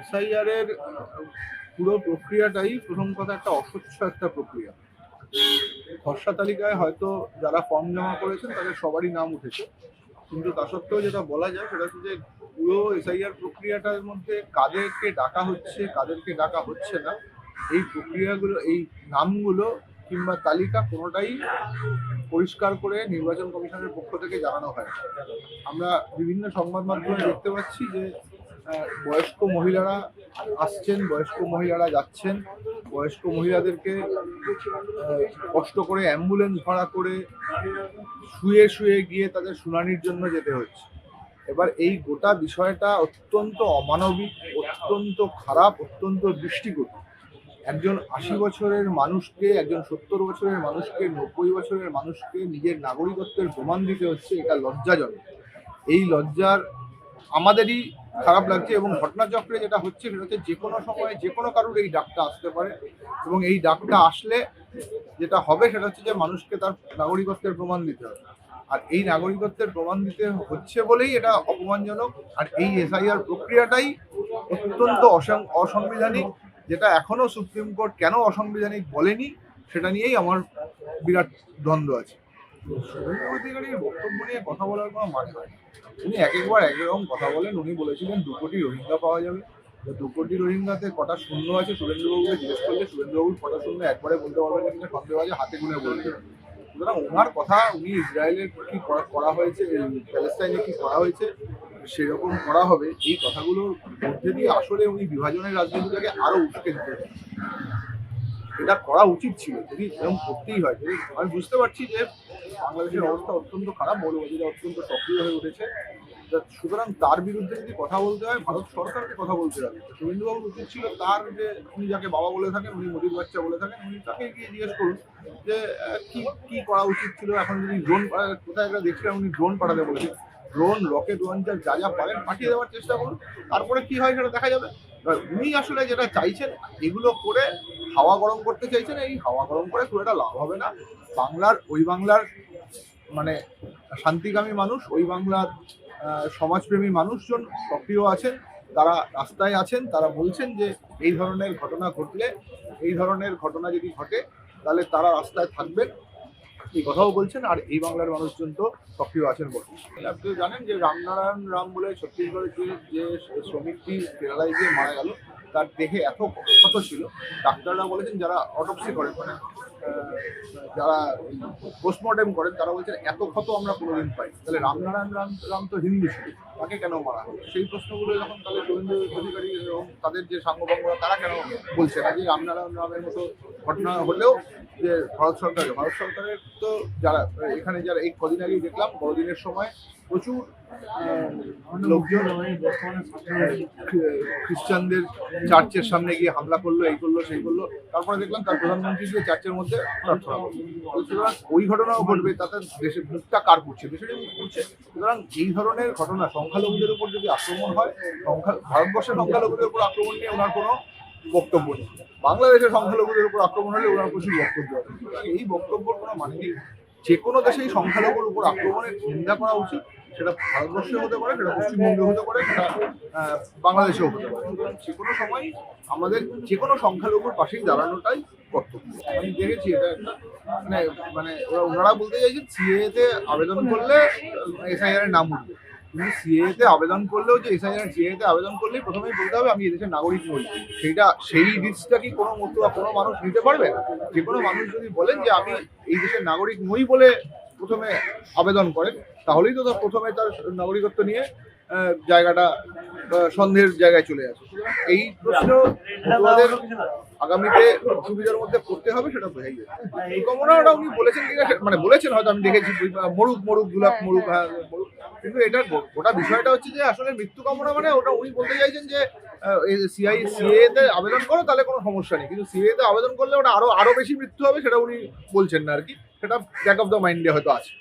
SIR এর পুরো প্রক্রিয়াটাই প্রথম কথা একটা অস্বচ্ছ একটা প্রক্রিয়া। খসড়া তালিকায় হয়তো যারা ফর্ম জমা করেছেন তাদের সবারই নাম উঠেছে। কিন্তু তা সত্ত্বেও যেটা বলা যায় সেটা হচ্ছে যে পুরো এসআইআর প্রক্রিয়াটার মধ্যে কাদেরকে ডাকা হচ্ছে, কাদেরকে ডাকা হচ্ছে না। এই প্রক্রিয়াগুলো, এই নামগুলো কিংবা তালিকা কোনোটাই পরিষ্কার করে নির্বাচন কমিশনের পক্ষ থেকে জানানো হয়। আমরা বিভিন্ন সংবাদ মাধ্যমে দেখতে পাচ্ছি যে বয়স্ক মহিলারা আসছেন, বয়স্ক মহিলারা যাচ্ছেন। বয়স্ক মহিলাদেরকে কষ্ট করে অ্যাম্বুলেন্স ভাড়া করে শুয়ে শুয়ে গিয়ে তাদের শুনানির জন্য যেতে হচ্ছে। এবার এই গোটা বিষয়টা অত্যন্ত অমানবিক, অত্যন্ত খারাপ, অত্যন্ত দৃষ্টিকটু। একজন আশি বছরের মানুষকে, একজন সত্তর বছরের মানুষকে, নব্বই বছরের মানুষকে নিজের নাগরিকত্বের প্রমাণ দিতে হচ্ছে, এটা লজ্জাজনক। এই লজ্জার আমাদেরই খারাপ লাগছে এবং ঘটনাচক্রে যেটা হচ্ছে সেটা হচ্ছে যে কোনো সময় যে কোনো কারোর এই ডাকটা আসতে পারে এবং এই ডাকটা আসলে যেটা হবে সেটা হচ্ছে যে মানুষকে তার নাগরিকত্বের প্রমাণ দিতে হবে। আর এই নাগরিকত্বের প্রমাণ দিতে হচ্ছে বলেই এটা অপমানজনক। আর এই এসআইআর প্রক্রিয়াটাই অত্যন্ত অসাং- অসাংবিধানিক, যেটা এখনও সুপ্রিম কোর্ট কেন অসাংবিধানিক বলেনি, সেটা নিয়েই আমার বিরাট দ্বন্দ্ব আছে। শুভেন্দু অধিকারীর বক্তব্য নিয়ে কথা বলার কোনো মানে হয় উনি এক একবার এক রকম কথা বলেন। উনি বলেছিলেন, দু কোটি রোহিঙ্গা পাওয়া যাবে। দু কোটি রোহিঙ্গাতে কটা শূন্য আছে? শুভেন্দুবাবুকে জিজ্ঞেস করলে শুভেন্দুবাবু কটা শূন্য একবারে বলতে পারবেন না কিনা সন্দেহ আছে হাতে গুনে বলতে সুতরাং ওনার কথা উনি ইসরায়েলের কি করা হয়েছে প্যালেস্টাইনে কি করা হয়েছে, সেরকম করা হবে। এই কথাগুলোর মধ্যে দিয়ে আসলে উনি বিভাজনের রাজনীতিটাকে আরও উস্কে দিতে। এটা করা উচিত ছিল, যদি এরকম করতেই হয়। আমি বুঝতে পারছি যে বাংলাদেশের অবস্থা অত্যন্ত খারাপ, মৌলবাদীরা অত্যন্ত সক্রিয় হয়ে উঠেছে। সুতরাং তার বিরুদ্ধে যদি কথা বলতে হয়, ভারত সরকারকে কথা বলতে হবে। শুভেন্দুবাবুর উচিত ছিল তার যে উনি যাকে বাবা বলে থাকেন, উনি মোদির বাচ্চা বলে থাকেন, উনি তাকে গিয়ে জিজ্ঞেস করুন যে কি কি করা উচিত ছিল? এখন যদি ড্রোন কোথায় একটা দেখছিলাম উনি ড্রোন পাঠাতে বলেছেন। ড্রোন রকেট লঞ্চার যা যা পারেন, পাঠিয়ে দেওয়ার চেষ্টা করুন। তারপরে কি হয় সেটা দেখা যাবে। উনি আসলে যেটা চাইছেন, এগুলো করে হাওয়া গরম করতে চাইছেন, এই হাওয়া গরম করে খুব একটা লাভ হবে না। বাংলার, ওই বাংলার মানে শান্তিকামী মানুষ, ওই বাংলার সমাজপ্রেমী মানুষজন সক্রিয় আছেন, তারা রাস্তায় আছেন, তারা বলছেন যে এই ধরনের ঘটনা ঘটলে, এই ধরনের ঘটনা যদি ঘটে, তাহলে তারা রাস্তায় থাকবেন। এই কথাও বলছেন, আর এই বাংলার মানুষজন তো সক্রিয় আছেন বলছেন আপনি জানেন যে রামনারায়ণ রাম বলে ছত্তিশগড়ের যে শ্রমিকটি কেরালায় গিয়ে মারা গেল, তার দেহে এত ক্ষত ছিল, ডাক্তাররা বলেছেন যারা অটোপসি করে মানে যারা পোস্টমর্টেম করেন, তারা বলছেন, এত ক্ষত আমরা কোনোদিন পাই তাহলে রামনারায়ণ রাম রাম তো হিন্দু ছিল, তাকে কেন মারা হলো? সেই প্রশ্নগুলো যখন তাহলে শুভেন্দু অধিকারী এবং তাদের যে সাঙ্গভঙ্গরা তারা কেন বলছে? না যে রামনারায়ণ রামের মতো ঘটনা হলেও যে ভারত সরকারের ভারত সরকারের তো যারা, এখানে যারা এই কদিন আগেই দেখলাম, বড়দিনের সময় প্রচুর লোকজন খ্রিস্টানদের চার্চের সামনে গিয়ে হামলা করল এই করল সেই করল। তারপরে দেখলাম তার প্রধানমন্ত্রী গিয়ে চার্চের মধ্যে প্রার্থনা করল সুতরাং ওই ঘটনাও ঘটবে তাতে দেশের মুখটা কার দেশেরই মুখ করছে সুতরাং এই ধরনের ঘটনা সংখ্যালঘুদের উপর যদি আক্রমণ হয় সংখ্যা ভারতবর্ষের সংখ্যালঘুদের উপর আক্রমণ নিয়ে ওনার কোনো বক্তব্য নেই। বাংলাদেশের সংখ্যালঘুদের উপর আক্রমণ হলে ওনার প্রচুর বক্তব্য আছে। এই বক্তব্যের কোনো মানে নেই। যে কোনো দেশেই সংখ্যালঘুর উপর আক্রমণের নিন্দা করা উচিত, সেটা ভারতবর্ষে হতে পারে, সেটা পশ্চিমবঙ্গে হতে পারে, সেটা বাংলাদেশেও হতে পারে। যে কোনো সময় আমাদের যে কোনো সংখ্যালঘুর পাশেই দাঁড়ানোটাই কর্তব্য। আমি দেখেছি এটা একটা মানে মানে ওরা ওনারা বলতে চাইছেন সিএ তে আবেদন করলে এসআইআর এর নাম উঠবে। কিন্তু সিএ তে আবেদন করলেও যে এসআইআর সিএ তে আবেদন করলেই প্রথমেই বলতে হবে, আমি এদেশের নাগরিক নই। সেইটা, সেই রিস্কটা কি কোনো মতো বা কোনো মানুষ নিতে পারবে? যে কোনো মানুষ যদি বলেন যে আমি এই দেশের নাগরিক নই বলে প্রথমে আবেদন করেন, তাহলেই তো প্রথমে তার নাগরিকত্ব নিয়ে জায়গাটা সন্দেহের জায়গায় চলে আসে। এই প্রশ্ন আমাদের আগামীতে অসুবিধার মধ্যে পড়তে হবে, সেটা বোঝাই যায়। এই কামনাটা উনি বলেছেন কিনা মানে বলেছেন, হয়তো আমি দেখেছি, মরুক মরুক দুলাপ মরুক হ্যাঁ মরুক। কিন্তু এটা গোটা বিষয়টা হচ্ছে যে আসলে মৃত্যু কামনা মানে ওটা উনি বলতে চাইছেন যে সিআই সিএ তে আবেদন করো, তাহলে কোনো সমস্যা নেই। কিন্তু সিএ তে আবেদন করলে ওটা আরও আরও বেশি মৃত্যু হবে সেটা উনি বলছেন না আর কি। সেটা ব্যাক অফ দ্য মাইন্ডে হয়তো আছে।